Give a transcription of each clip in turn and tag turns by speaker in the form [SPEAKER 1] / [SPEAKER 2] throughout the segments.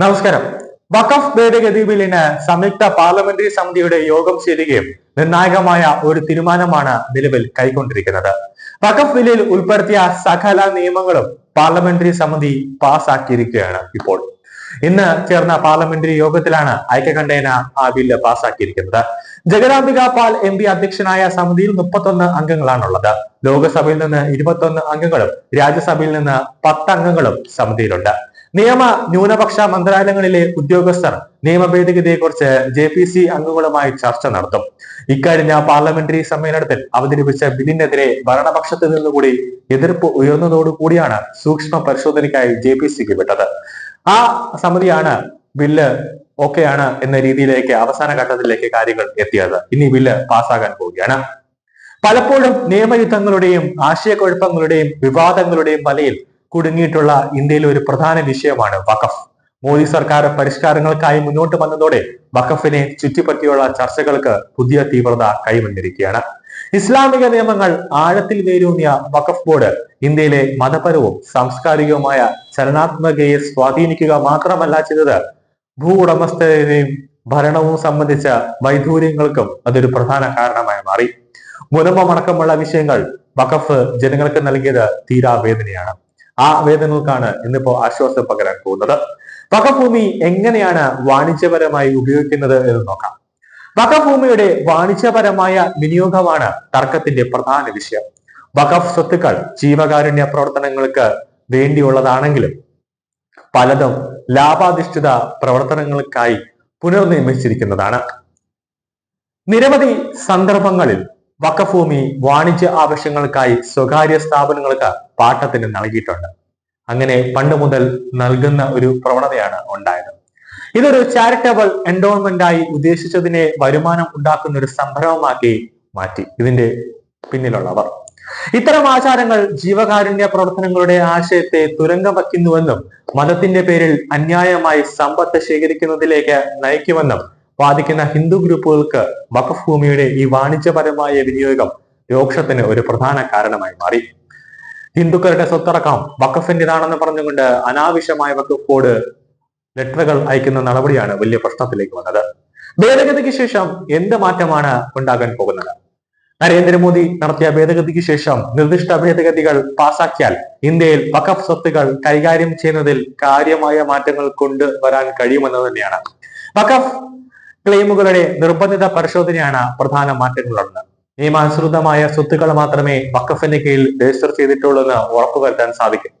[SPEAKER 1] നമസ്കാരം. വഖഫ് ഭേദഗതി ബില്ലിന് സംയുക്ത പാർലമെന്ററി സമിതിയുടെ യോഗം ചേരുകയും നിർണായകമായ ഒരു തീരുമാനമാണ് നിലവിൽ കൈക്കൊണ്ടിരിക്കുന്നത്. വഖഫ് ബില്ലിൽ ഉൾപ്പെടുത്തിയ സകല നിയമങ്ങളും പാർലമെന്ററി സമിതി പാസാക്കിയിരിക്കുകയാണ് ഇപ്പോൾ. ഇന്ന് ചേർന്ന പാർലമെന്ററി യോഗത്തിലാണ് ഐക്യകണ്ഠേന ആ ബില്ല് പാസാക്കിയിരിക്കുന്നത്. ജഗദാംബിക പാൽ എം പി അധ്യക്ഷനായ സമിതിയിൽ മുപ്പത്തൊന്ന് അംഗങ്ങളാണുള്ളത്. ലോക്സഭയിൽ നിന്ന് ഇരുപത്തൊന്ന് അംഗങ്ങളും രാജ്യസഭയിൽ നിന്ന് പത്ത് അംഗങ്ങളും സമിതിയിലുണ്ട്. നിയമ ന്യൂനപക്ഷ മന്ത്രാലയങ്ങളിലെ ഉദ്യോഗസ്ഥർ നിയമ ഭേദഗതിയെക്കുറിച്ച് ജെ പി സി അംഗങ്ങളുമായി ചർച്ച നടത്തും. ഇക്കഴിഞ്ഞ പാർലമെന്ററി സമ്മേളനത്തിൽ അവതരിപ്പിച്ച ബില്ലിനെതിരെ ഭരണപക്ഷത്തു നിന്നുകൂടി എതിർപ്പ് ഉയർന്നതോടുകൂടിയാണ് സൂക്ഷ്മ പരിശോധനയ്ക്കായി ജെ പി സിക്ക് വിട്ടത്. ആ സമിതിയാണ് ബില്ല് ഓക്കെയാണ് എന്ന രീതിയിലേക്ക് അവസാന ഘട്ടത്തിലേക്ക് കാര്യങ്ങൾ എത്തിയത്. ഇനി ബില്ല് പാസ്സാകാൻ പോവുകയാണ്. പലപ്പോഴും നിയമയുദ്ധങ്ങളുടെയും ആശയക്കുഴപ്പങ്ങളുടെയും വിവാദങ്ങളുടെയും വലയിൽ കുടുങ്ങിയിട്ടുള്ള ഇന്ത്യയിലെ ഒരു പ്രധാന വിഷയമാണ് വഖഫ്. മോദി സർക്കാർ പരിഷ്കാരങ്ങൾക്കായി മുന്നോട്ട് വന്നതോടെ വഖഫിനെ ചുറ്റിപ്പറ്റിയുള്ള ചർച്ചകൾക്ക് പുതിയ തീവ്രത കൈവന്നിരിക്കുകയാണ്. ഇസ്ലാമിക നിയമങ്ങൾ ആഴത്തിൽ വേരൂന്നിയ വഖഫ് ബോർഡ് ഇന്ത്യയിലെ മതപരവും സാംസ്കാരികവുമായ ചലനാത്മകയെ സ്വാധീനിക്കുക മാത്രമല്ല ചെയ്തത്. ഭൂ ഉടമസ്ഥതയും ഭരണവും സംബന്ധിച്ച വൈദൂര്യങ്ങൾക്കും അതൊരു പ്രധാന കാരണമായി മാറി. മുനമ്പമടക്കമുള്ള വിഷയങ്ങൾ വഖഫ് ജനങ്ങൾക്ക് നൽകിയത് തീരാ വേദനയാണ് ആ വേദങ്ങൾക്കാണ് ഇന്നിപ്പോ ആശ്വാസം പകരാൻ പോകുന്നത്. വകഭൂമി എങ്ങനെയാണ് വാണിജ്യപരമായി ഉപയോഗിക്കുന്നത് എന്ന് നോക്കാം. വകഭൂമിയുടെ വാണിജ്യപരമായ വിനിയോഗമാണ് തർക്കത്തിന്റെ പ്രധാന വിഷയം. വഖഫ് സ്വത്തുക്കൾ ജീവകാരുണ്യ പ്രവർത്തനങ്ങൾക്ക് വേണ്ടിയുള്ളതാണെങ്കിലും പലതും ലാഭാധിഷ്ഠിത പ്രവർത്തനങ്ങൾക്കായി പുനർനിർമ്മിച്ചിരിക്കുന്നതാണ്. നിരവധി സന്ദർഭങ്ങളിൽ വഖഭൂമി വാണിജ്യ ആവശ്യങ്ങൾക്കായി സ്വകാര്യ സ്ഥാപനങ്ങൾക്ക് പാട്ടത്തിന് നൽകിയിട്ടുണ്ട്. അങ്ങനെ പണ്ട് മുതൽ നൽകുന്ന ഒരു പ്രവണതയാണ് ഉണ്ടായത്. ഇതൊരു ചാരിറ്റബിൾ എൻഡോൺമെന്റ് ആയി ഉദ്ദേശിച്ചതിനെ വരുമാനം ഉണ്ടാക്കുന്ന ഒരു സംരംഭമാക്കി മാറ്റി. ഇതിന്റെ പിന്നിലുള്ളവർ. ഇത്തരം ആചാരങ്ങൾ ജീവകാരുണ്യ പ്രവർത്തനങ്ങളുടെ ആശയത്തെ തുരങ്കം വയ്ക്കുന്നുവെന്നും മതത്തിന്റെ പേരിൽ അന്യായമായി സമ്പത്ത് ശേഖരിക്കുന്നതിലേക്ക് നയിക്കുമെന്നും വാദിക്കുന്ന ഹിന്ദു ഗ്രൂപ്പുകൾക്ക് വഖഫ് ഭൂമിയുടെ ഈ വാണിജ്യപരമായ വിനിയോഗം രോക്ഷത്തിന് ഒരു പ്രധാന കാരണമായി മാറി. ഹിന്ദുക്കളുടെ സ്വത്തടക്കം വഖഫിന്റേതാണെന്ന് പറഞ്ഞുകൊണ്ട് അനാവശ്യമായ വഖഫ് ബോർഡ് ലെറ്ററുകൾ അയക്കുന്ന നടപടിയാണ് വലിയ പ്രശ്നത്തിലേക്ക് വന്നത്. ഭേദഗതിക്ക് ശേഷം എന്ത് മാറ്റമാണ് ഉണ്ടാകാൻ പോകുന്നത്? നരേന്ദ്രമോദി നടത്തിയ ഭേദഗതിക്ക് ശേഷം നിർദ്ദിഷ്ട ഭേദഗതികൾ പാസാക്കിയാൽ ഇന്ത്യയിൽ വഖഫ് സ്വത്തുകൾ കൈകാര്യം ചെയ്യുന്നതിൽ കാര്യമായ മാറ്റങ്ങൾ കൊണ്ടുവരാൻ കഴിയുമെന്ന് തന്നെയാണ്. വഖഫ് ക്ലെയിമുകളുടെ നിർബന്ധിത പരിശോധനയാണ് പ്രധാന മാറ്റങ്ങളുള്ളത്. നിയമാനുസൃതമായ സ്വത്തുക്കൾ മാത്രമേ വക്കഫിന്റെ കീഴിൽ രജിസ്റ്റർ ചെയ്തിട്ടുള്ളൂ എന്ന് ഉറപ്പുവരുത്താൻ സാധിക്കും.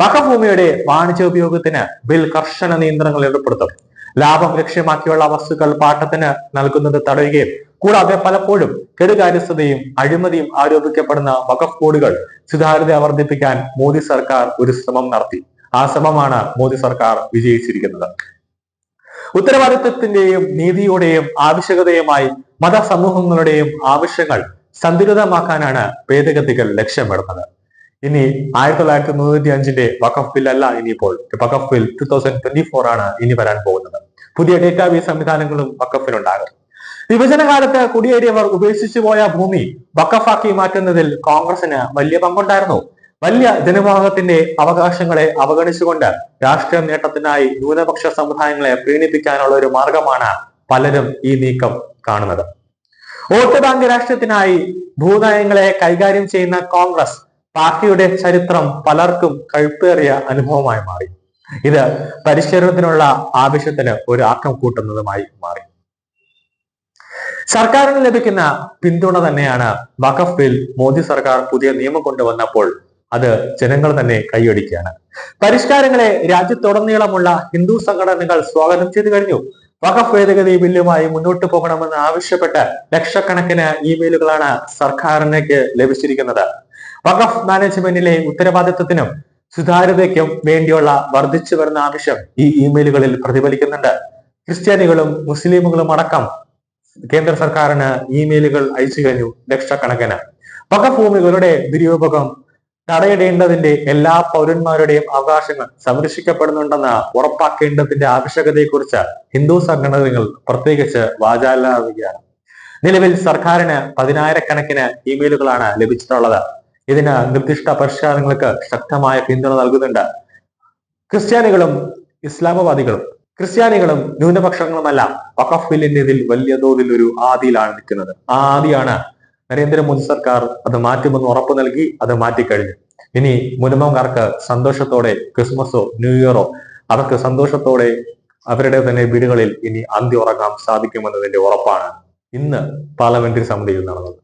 [SPEAKER 1] വക്കഭൂമിയുടെ ഭൂമിയുടെ വാണിജ്യ ഉപയോഗത്തിന് ബിൽ കർശന നിയന്ത്രണങ്ങൾ ഏർപ്പെടുത്തും. ലാഭം ലക്ഷ്യമാക്കിയുള്ള വസ്തുക്കൾ പാട്ടത്തിന് നൽകുന്നത് തടയുകയും കൂടാതെ പലപ്പോഴും കെടുകാര്യസ്ഥതയും അഴിമതിയും ആരോപിക്കപ്പെടുന്ന വഖഫ് ബോർഡുകൾ സുതാര്യത വർദ്ധിപ്പിക്കാൻ മോദി സർക്കാർ ഒരു ശ്രമം നടത്തി. ആ ശ്രമമാണ് മോദി സർക്കാർ വിജയിച്ചിരിക്കുന്നത്. ഉത്തരവാദിത്വത്തിന്റെയും നീതിയുടെയും ആവശ്യകതയുമായി മതസമൂഹങ്ങളുടെയും ആവശ്യങ്ങൾ സന്തുലിതമാക്കാനാണ് ഭേദഗതികൾ ലക്ഷ്യമിടുന്നത്. ഇനി ആയിരത്തി തൊള്ളായിരത്തി തൊണ്ണൂറ്റി അഞ്ചിന്റെ വഖഫ് ബിൽ അല്ല ഇനിയിപ്പോൾ Waqf bill two thousand twenty four ആണ് ഇനി വരാൻ പോകുന്നത്. പുതിയ ഡേറ്റാബേസ് സംവിധാനങ്ങളും വഖഫിലുണ്ടാകും. വിഭജന കാലത്ത് കുടിയേറിയവർ ഉപേക്ഷിച്ചു പോയ ഭൂമി വഖഫാക്കി മാറ്റുന്നതിൽ കോൺഗ്രസിന് വലിയ പങ്കുണ്ടായിരുന്നു. വലിയ ജനവിഭാഗത്തിന്റെ അവകാശങ്ങളെ അവഗണിച്ചുകൊണ്ട് രാഷ്ട്രീയ നേട്ടത്തിനായി ന്യൂനപക്ഷ സമുദായങ്ങളെ പ്രീണിപ്പിക്കാനുള്ള ഒരു മാർഗമാണ് പലരും ഈ നീക്കം കാണുന്നത്. വോട്ട് ബാങ്ക് രാഷ്ട്രീയത്തിനായി ഭൂനയങ്ങളെ കൈകാര്യം ചെയ്യുന്ന കോൺഗ്രസ് പാർട്ടിയുടെ ചരിത്രം പലർക്കും കഴുപ്പേറിയ അനുഭവമായി മാറി. ഇത് പരിഷ്കരണത്തിനുള്ള ആവശ്യത്തിന് ഒരു ആക്കം കൂട്ടുന്നതുമായി മാറി. സർക്കാരിന് ലഭിക്കുന്ന പിന്തുണ തന്നെയാണ് വഖഫ് ബിൽ മോദി സർക്കാർ പുതിയ നിയമം കൊണ്ടുവന്നപ്പോൾ അത് ജനങ്ങൾ തന്നെ കൈയടിക്കുകയാണ്. പരിഷ്കാരങ്ങളെ രാജ്യത്തുടനീളമുള്ള ഹിന്ദു സംഘടനകൾ സ്വാഗതം ചെയ്തു കഴിഞ്ഞു. വഖഫ് ഭേദഗതി ബില്ലുമായി മുന്നോട്ട് പോകണമെന്ന് ആവശ്യപ്പെട്ട് ലക്ഷക്കണക്കിന് ഇമെയിലുകളാണ് സർക്കാരിനേക്ക് ലഭിച്ചിരിക്കുന്നത്. വഖഫ് മാനേജ്മെന്റിലെ ഉത്തരവാദിത്വത്തിനും സുതാര്യതയ്ക്കും വേണ്ടിയുള്ള വർദ്ധിച്ചു വരുന്ന ആവശ്യം ഈ ഇമെയിലുകളിൽ പ്രതിഫലിക്കുന്നുണ്ട്. ക്രിസ്ത്യാനികളും മുസ്ലിമുകളും അടക്കം കേന്ദ്ര സർക്കാരിന് ഇമെയിലുകൾ അയച്ചു കഴിഞ്ഞു ലക്ഷക്കണക്കിന്. വഖഫ് ഭൂമികളുടെ ദുരുപയോഗം തടയിടേണ്ടതിന്റെ എല്ലാ പൗരന്മാരുടെയും അവകാശങ്ങൾ സംരക്ഷിക്കപ്പെടുന്നുണ്ടെന്ന് ഉറപ്പാക്കേണ്ടതിന്റെ ആവശ്യകതയെക്കുറിച്ച് ഹിന്ദു സംഘടനകൾ പ്രത്യേകിച്ച് വാചാലാവുകയാണ് നിലവിൽ സർക്കാരിന് പതിനായിരക്കണക്കിന് ഇമെയിലുകളാണ് ലഭിച്ചിട്ടുള്ളത്. ഇതിന് നിർദ്ദിഷ്ട പരിഷ്കാരങ്ങൾക്ക് ശക്തമായ പിന്തുണ നൽകുന്നുണ്ട്. ക്രിസ്ത്യാനികളും ഇസ്ലാമവാദികളും ക്രിസ്ത്യാനികളും ന്യൂനപക്ഷങ്ങളുമെല്ലാം വഖഫ് ബില്ലിന്റെ ഇതിൽ വലിയ തോതിൽ ഒരു ആദിയിലാണ് നിൽക്കുന്നത്. ആ ആദിയാണ് നരേന്ദ്രമോദി സർക്കാർ അത് മാറ്റുമെന്ന് ഉറപ്പ് നൽകി അത് മാറ്റിക്കഴിഞ്ഞു. ഇനി മുനമ്പംകാർക്ക് സന്തോഷത്തോടെ ക്രിസ്മസോ ന്യൂ ഇയറോ അവർക്ക് സന്തോഷത്തോടെ അവരുടെ തന്നെ വീടുകളിൽ ഇനി അന്തി ഉറങ്ങാൻ സാധിക്കുമെന്നതിന്റെ ഉറപ്പാണ് ഇന്ന് പാർലമെന്ററി സമിതിയിൽ നടന്നത്.